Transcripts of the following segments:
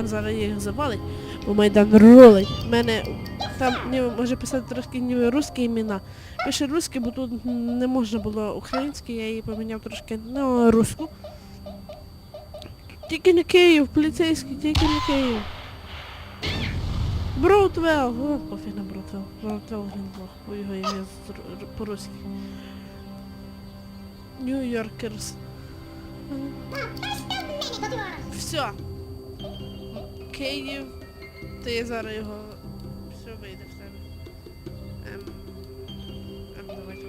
Майдан зараз їх завалить, бо Майдан ролить. У мене там ніби може писати трошки ніби русські імена. Пише русські, бо тут не можна було українські, я її поміняв трошки на русську. Тільки не Київ, поліцейський, тільки не Київ. Броутвелл! О, пофіг на Броутвелл. Броутвелл він Бог, бо його ім'я по-русски. Нью-Йоркерс. Все. Київ. Ти зараз його. Все вийде в тебе. Ем. Ем, давайте.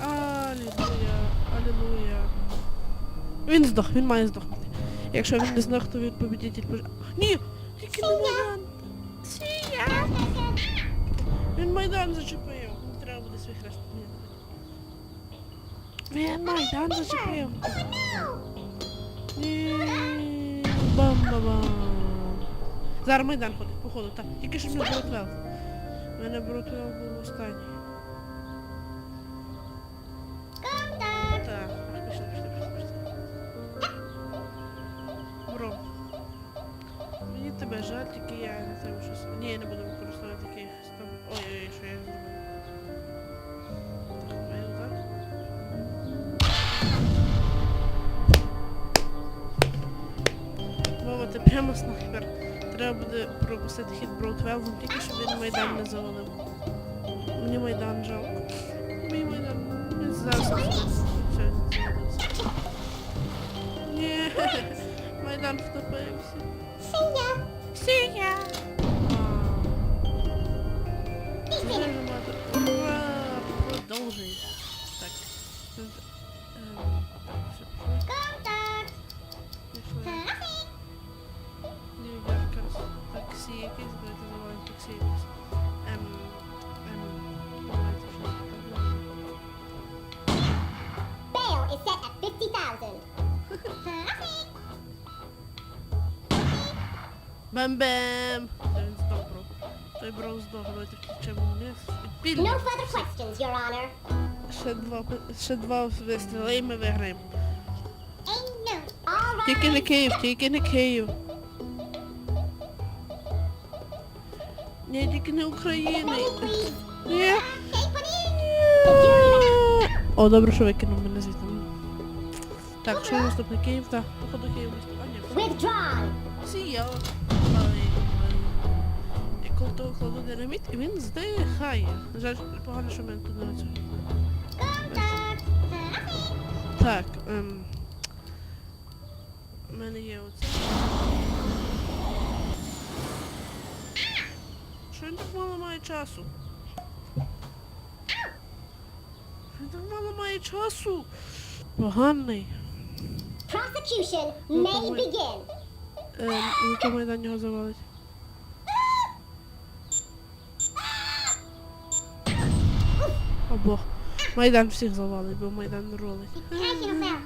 Алілуя, алілуя. Він здох, він має здохнути. Якщо він не здох, то він победитель пож... Ні! Тільки не Майдан! Сія! Він Майдан зачепив. Треба буде свій хрест. Ні, Він Майдан зачепив. Ні. Бам-бам-бам. Зараз Майдан ходить, походу, так. Тільки що не Брутвелл. У мене Брутвелл був останній. Так, пішли, пішли, пішли, пішли. Бро. Мені тебе жаль, тільки я не знаю щось. Ні, я не буду Прямо снайпер. Треба буде пропустити хід Броутвеллом, тільки щоб він Майдан не завалив. Мені Майдан жалко. Мені Майдан. Він зараз все, завалився. Ні, Майдан втопився. Синя. Вже вниз. No Підпільник. further questions, Your Honor. Ще два, ще два вистріли і ми виграємо. Ain't no. All Тільки не right. Київ, тільки не Київ. Ні, тільки не Україна. Ready, please. Ні. Okay, put in. О, добре, що викинув мене звідти. Так, що наступний Київ? Так, походу Київ наступний. А, ні, того кладу динаміт, і він здихає. Жаль, погано, що в мене тут не цього. Так, ем. У мене є оце. Що він так мало має часу? Він так мало має часу. Поганий. Prosecution may begin. Ем, який Майдан його завалить? О бог. Майдан всіх завалить, бо Майдан ролить. Taking us out.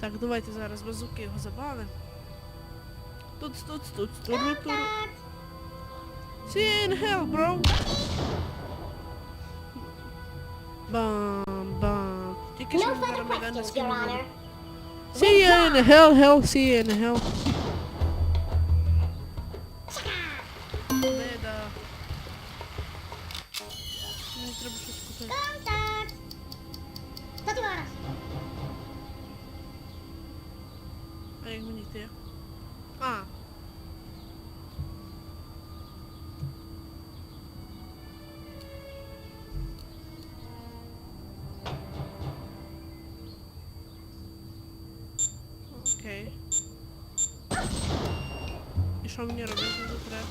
Так, давайте зараз базуки його завалимо. Тут, тут, тут, туру, туру. Contact. See in hell, bro. Бам, бам. Тільки No що further зараз Майдан не questions, Your скинули. Honor. See you in hell, hell, see you in hell. І що мені робити тут треба?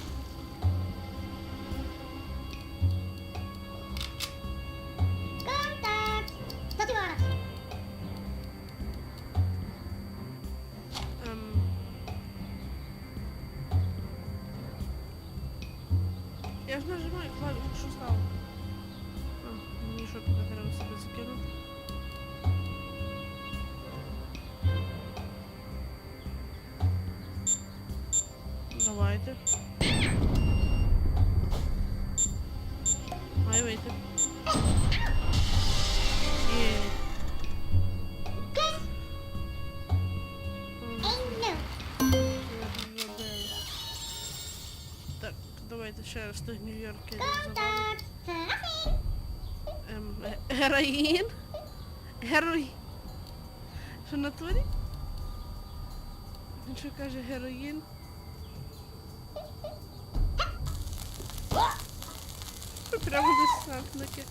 Contact. What do you want? Ем... Я ж нажимаю клавішу, що стало? Давайте. Має вийти. Так, давайте ще раз до Нью-Йорки. Ем, героїн? Герой. Що натурі? Він що каже героїн? Прямо десантники.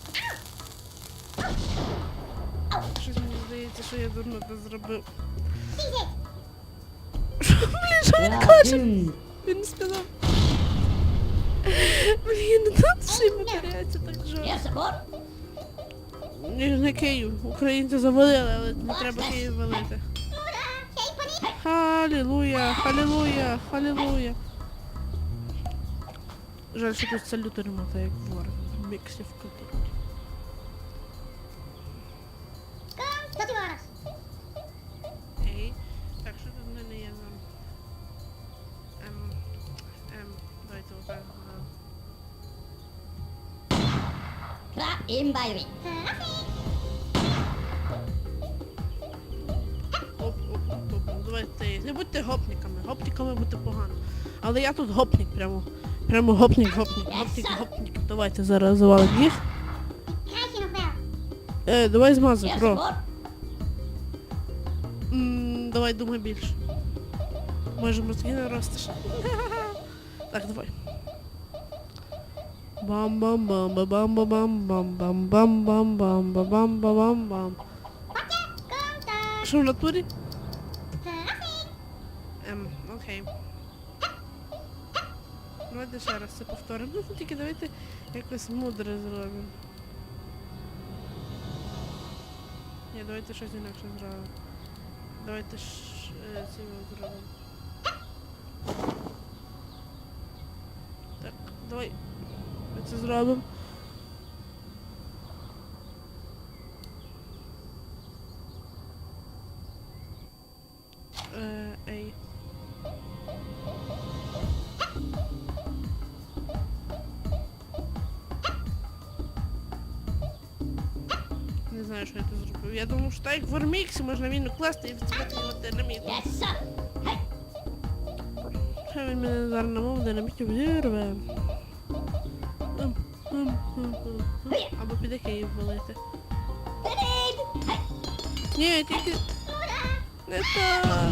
Щось мені здається, що я дурно це зробив. Що, блін, що він каже? Він сказав. Блін, тут всі повторяються так жорстко. Ні, не Київ. Українці завалили, але не треба Київ валити. Халілуя, халілуя, халілуя. Жаль, що тут салюту нема, так як в War. В міксі в культурі. Come. Dirty Так, що тут в мене є нам? Ем, ем, давайте отак. Clap in Оп, оп, оп, оп. Давайте. Не будьте гопниками. Гопниками бути погано. Але я тут гопник прямо. Прямо гопник, гопник, гопник, гопник. Давайте зараз завалимо їх. Е, давай змазуй, бро. М, давай думай більше. Може мозги наростиш. Так, давай. бам бам бам ба бам ба бам бам бам бам бам бам ба бам ба бам бам. Що в натурі? Traffic. Ем, окей. Давайте ще раз це повторимо. Ну, тільки давайте якось мудре зробимо. Ні, давайте щось інакше зробимо. Давайте ж е, це зробимо. Так, давай. Це зробимо. Я що так як в Орміксі можна міну класти і відсувати його динаміт. Yes, Що він мене зараз на мову динаміті взірве. Або піде Київ валити. Ні, тільки... Не так.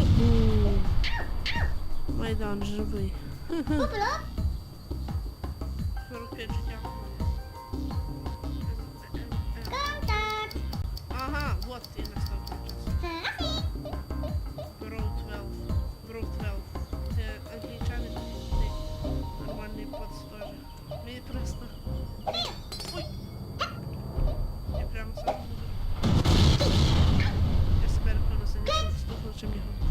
Майдан живий. Open Настав той час. Traffic. Бро 12. Бро 12. Це англічани, нормальний. Мені просто... Ой! Я прямо сам буду. Я себе рахую сидіти, стукнув чим його.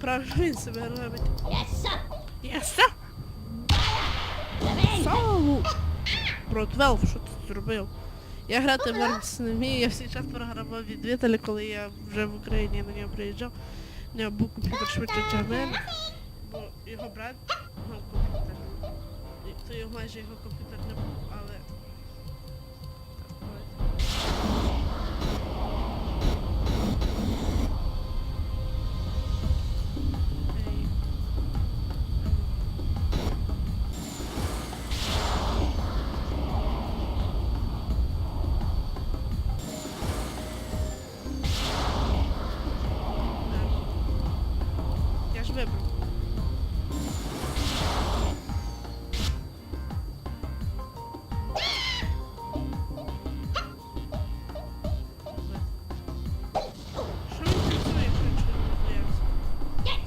Правильно він себе робить. yes, sir. Єса! Revenge. 12, що зробив? Я грати в Армс не вмію, я всі час програвав від Віталі, коли я вже в Україні на нього приїжджав. У нього був комп'ютер швидше, ніж бо його брат мав комп'ютер. То його майже його комп'ютер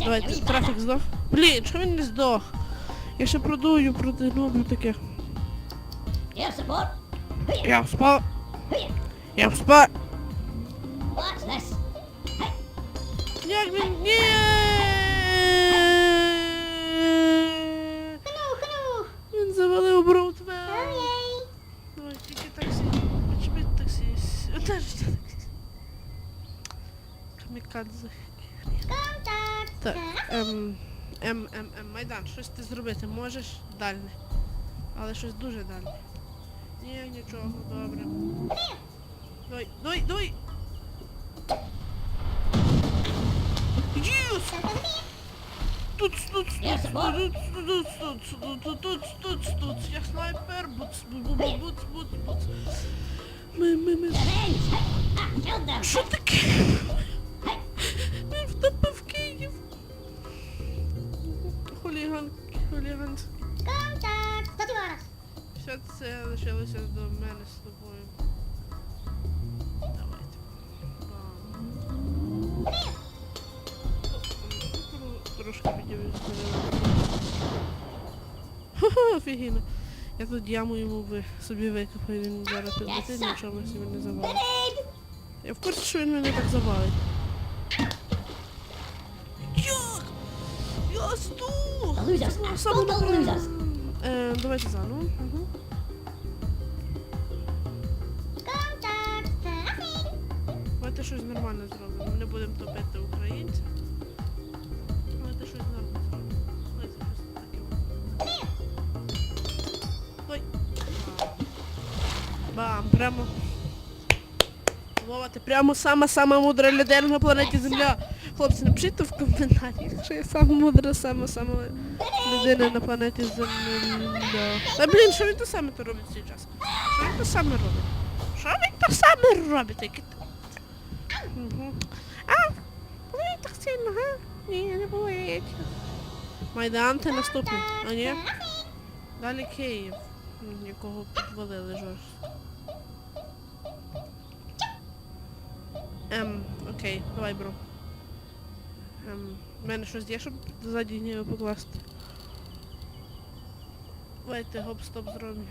Давайте, трафік здох. Блін, що він не здох? Я ще продую проти таке. Я. Here, Я вспав. Я вспав. Можеш дальне. Але щось дуже дальне. Ні, нічого, добре. Давай, давай! Єс! Тут, тут, Yes, тут, тут, тут, тут, тут, тут, тут, тут, я снайпер, буц, буц, буц, буц, буц. Ми, ми, ми. Що таке? Ворос? Все це лишилося до мене з тобою. Давайте. Трошки. Ха-ха, офігенно. Я тут яму йому ви собі викопаю, він зараз підлетить, нічого ми не завалить. Я в курсі, що він мене так завалить. Losers! Добре. losers! Е, давайте заново. Угу. Давайте щось нормальне зробимо. Ми не будемо топити українців. Давайте щось нормальне зробимо. Давайте щось таке. Ой. Бам, прямо. Вова, ти прямо сама-сама мудра людина на планеті Земля. Хлопці, напишіть в коментарях, що я сама мудра, сама-сама людина на планеті Земля. Та блін, що він то саме то робить цей час? Що він то саме робить? Що він то саме робить? Які Угу. А, болить так сильно, га? Ні, не болить. Майдан, ти наступний. А ні? Далі Київ. М, Нікого підвалили жорстко. Ем, окей, давай, бро. Ем, в мене щось є, щоб ззаді нього покласти. Давайте гоп-стоп зробимо.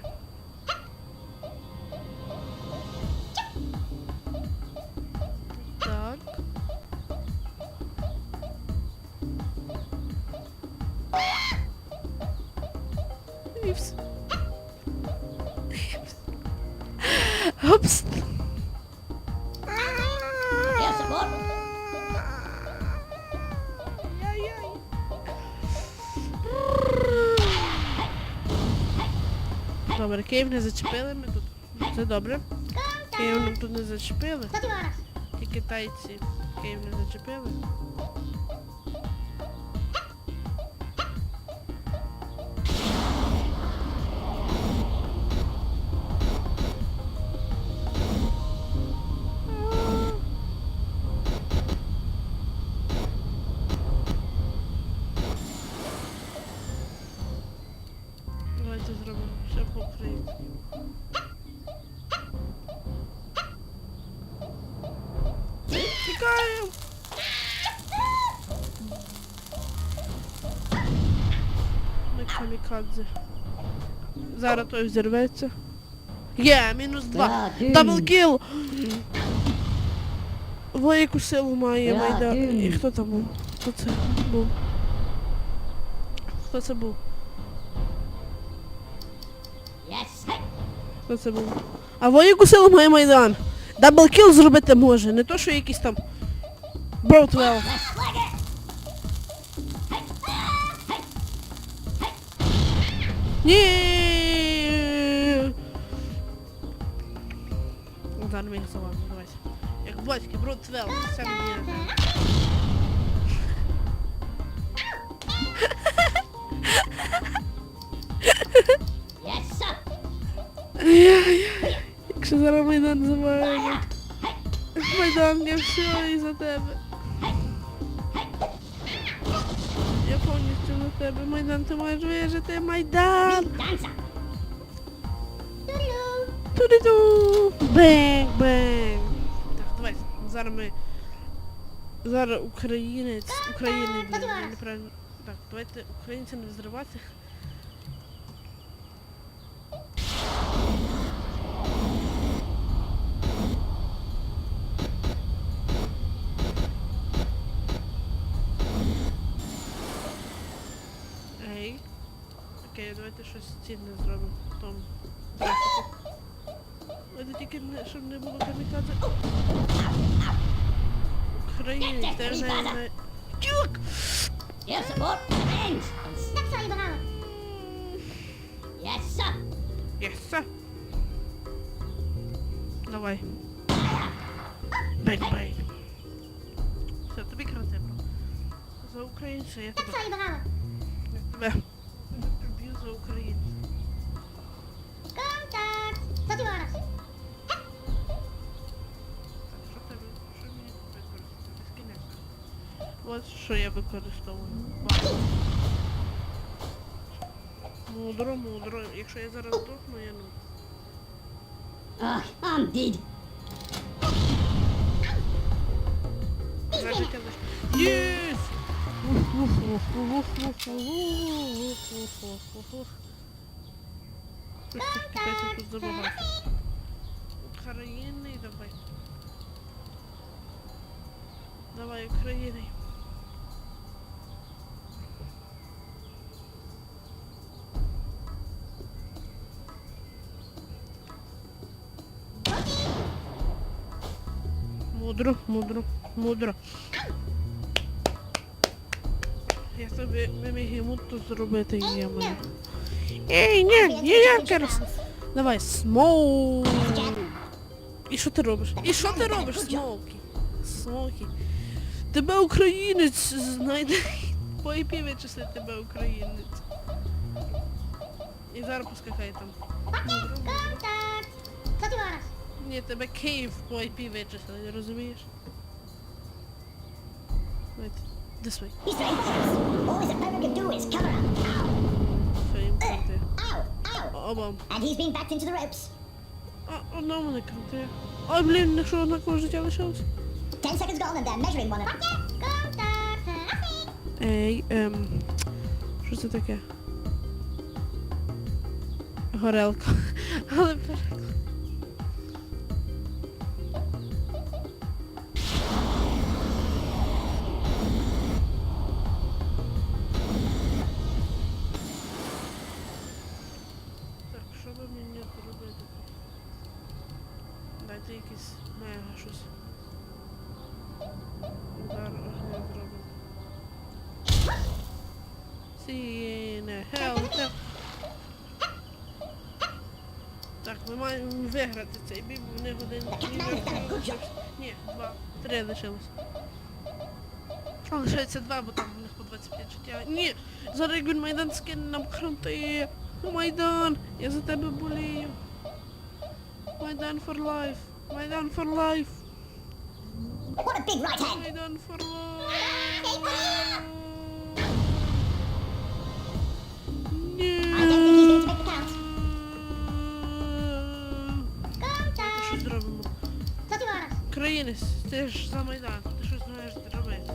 Добре, Київ не зачепили ми тут. Це добре. Київ нам тут не зачепили. Що ти ворос? Ті китайці Київ Зараз той взірветься. Є, мінус два. Даблкіл! Велику силу має. Майдан. І хто там був? Хто це був? Хто це був? Хто це був? А велику силу має Майдан. Даблкіл зробити може, не то, що якийсь там flag! Ні. Зараз ми їх завалимо, давайте. Як батьки, Броутвелл, це мені. Yes, sir! Ай-яй-яй. Якщо зараз Майдан завалить. Майдан, я все і за тебе. Я повністю за тебе. Майдан, ти маєш вижити. Майдан! Dancer! Тулю. Туди-ду! Бенг, бенг! Так, давай, зараз ми... Зараз українець, українець, неправильно... Так, давайте українця не взривати. Окей, давайте щось цінне зробимо. Давайте тільки не, щоб не було камікадзе. Українець, ти не... не... Тюк! Air support commence. Snapsa liberale. Yes, sir. Єса. Давай. Бень-бень. Все, тобі карате, бро. За українця я тебе. Snapsa liberale. Я тебе От що я використовую. Бачу. Мудро, мудро. Якщо я зараз здохну, я ну. Ah, I'm dead. За життя лиш. Єс! Ось цих китайців тут забагато. України, давай. Давай, України. Мудро, мудро, мудро. Я собі виміг йому тут зробити є мене. Ей, ні, ні, я. Давай, смоук. І що ти робиш? І що ти робиш, смоукі? Смоукі. Тебе українець знайде. По IP вичисли тебе українець. І зараз поскакай там. Мудро, мудро. Ні, тебе Київ по IP вичислили, розумієш? Wait, this way. He's very fast. All his opponent can do is cover up. Ow, їм крути. ow, ow. Оба. And he's been backed into the ropes. А, одна мене крути. Ой, блін, якщо одна кого життя лишилось. Ten seconds gone and they're measuring one another. Ей, ем. Що це таке? Горелка. Але переклад. Сіне, хелте. Так, ми маємо виграти цей бій, бо в них один. Ні, два. Три лишилось. Лишається два, бо там у них по 25 життя. Ні! Зараз як він Майдан скине нам хранти. Майдан! Я за тебе болію. Майдан for life. Майдан for life. What a big right hand. Майдан for life. Orders. Українець, ти ж за Майдан, ти щось знаєш зробити.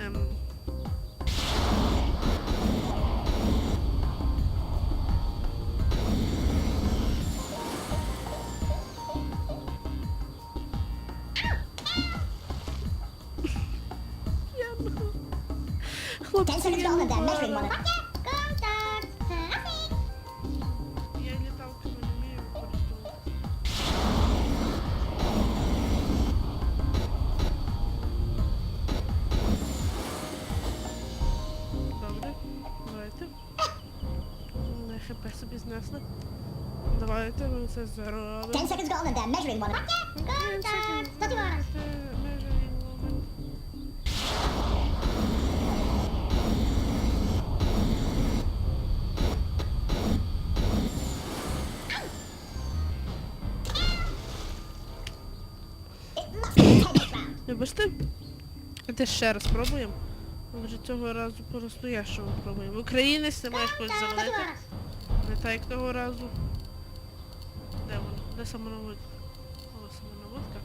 Ем. Я ну. Ten Хлопці, seconds я gone не and Вибачте. Давайте ще раз спробуємо. Може цього разу по-настоящому пробуємо. Українець не маєш когось. Завалити. Не так як того разу. Де вона? Де самонаводка? О, самонаводка.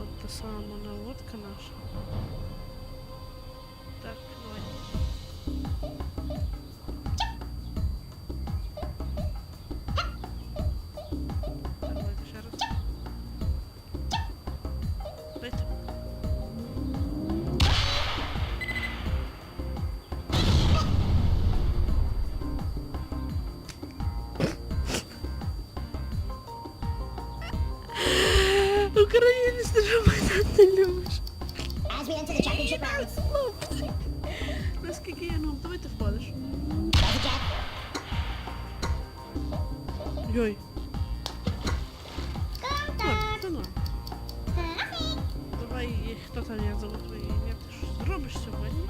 От та самонаводка наша. українською, що мене ти любиш. Наскільки я ну, давай ти впадеш. Йой. Давай, хто там як зовут твоє ім'я? Ти що робиш сьогодні?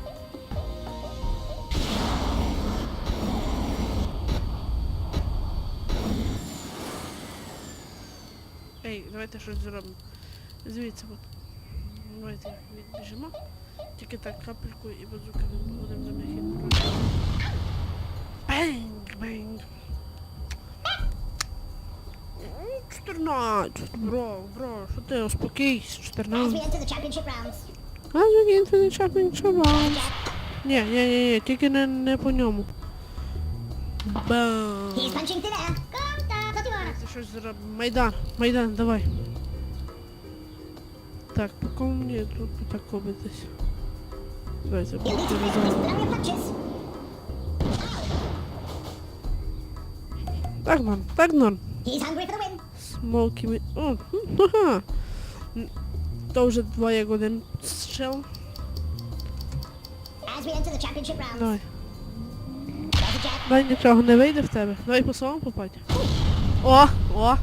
Ей, давайте щось зробимо. Звідси от. Давайте відбіжимо. Тільки так капельку і базука не будемо за них хід Бенг, бенг. М, 14, бро, бро, що ти успокійся, As 14. we enter the championship rounds. А він не чапнув чабан. Ні, ні, ні, ні, тільки не, не по ньому. Бам. He's punching air. Contact щось зроб... Майдан, Майдан, давай. Так, по кому мені тут так кобитись? Давайте разом. Так, ман, так норм. Смолки ми... О, ага. То вже двоє годин стріл. Давай. Дай нічого не вийде в тебе. Давай по словам попасть. О, о.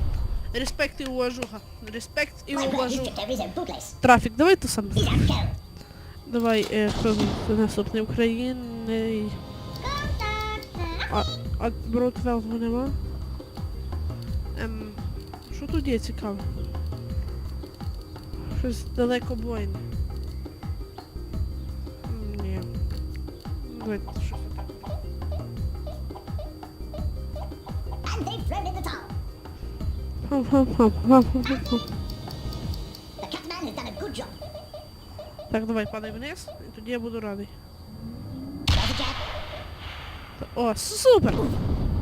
Респект и уважуха. Респект и уважуха. Трафик, давай ти сам. Давай, е, наступний України. А, а Бродвелву нема? Ем, що тут є цікаво? Щось далеко бойне. Ні. Давайте, Так, давай, падай вниз, і тоді я буду радий. There's a jab. О, супер!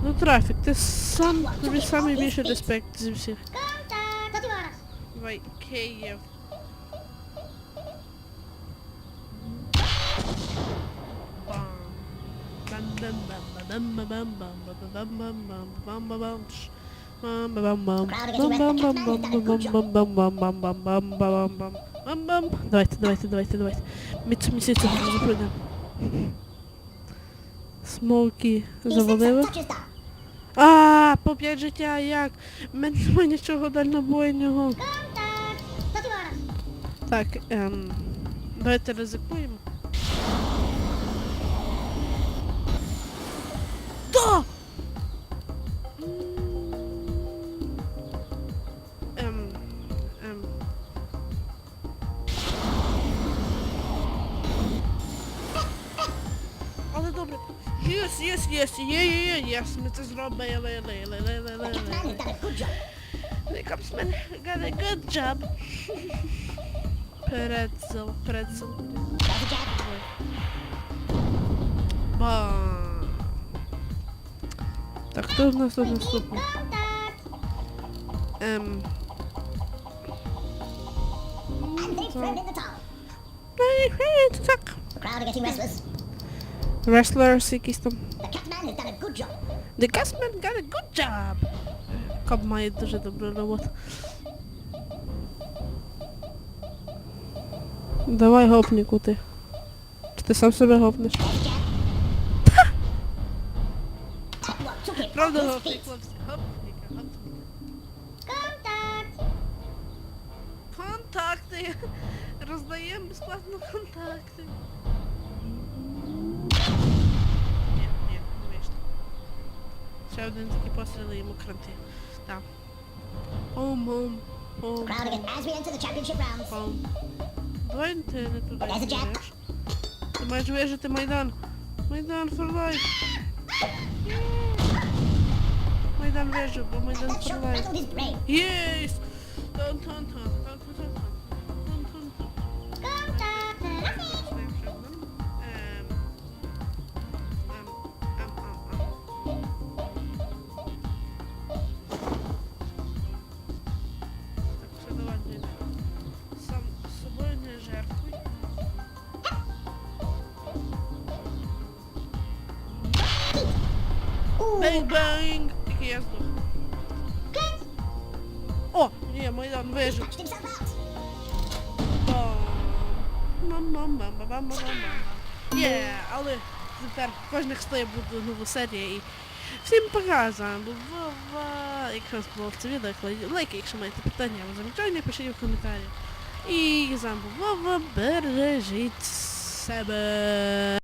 Ну трафік, ти сам тобі самий більший респект зі всіх. Contact. Що ти вориш? Давай, Київ. Бам. Бам-бам. Давайте, давайте, давайте, давайте. Міцмісі цього не пройдемо. Смоуки завалили. А, по 5 життя, як? Мен немає нічого дальнобойного. Так, ем... Давайте ризикуємо. jasne co zrobię, le le le ale, ale, ale, ale. The copsman got a good job. pretzel, pretzel. Ba. Tak, to w następnym stopniu. Em. No, tak. The crowd are getting restless. Wrestlers якісь там. The Gasman got a good job! Каб має дуже добру роботу. Давай гопнику ти. Чи ти сам себе гопнеш? Правда гопник, хлопці? Гопника, гопника. Контакти! Роздаємо безплатно контакти. Sheldon que possa ler lucrante. Tá. Home, home, home. Crowd again as we enter the championship rounds. Home. Dojnë të në të dojnë të for life. maj gjveshë të Majdan. Majdan, Yes! Ton, ton, ton. Ooh. Бейнг-бейнг! Тільки я здох. О, ні, Майдан вижив. Бам-бам-бам-бам-бам-бам-бам. Є, але тепер кожних 100 буде нова серія і всім пока, з вами був Вова. Якщо вам сподобалося це відео, кладіть лайки, якщо маєте питання або замічання, пишіть в коментарі. І з вами був Вова, бережіть себе.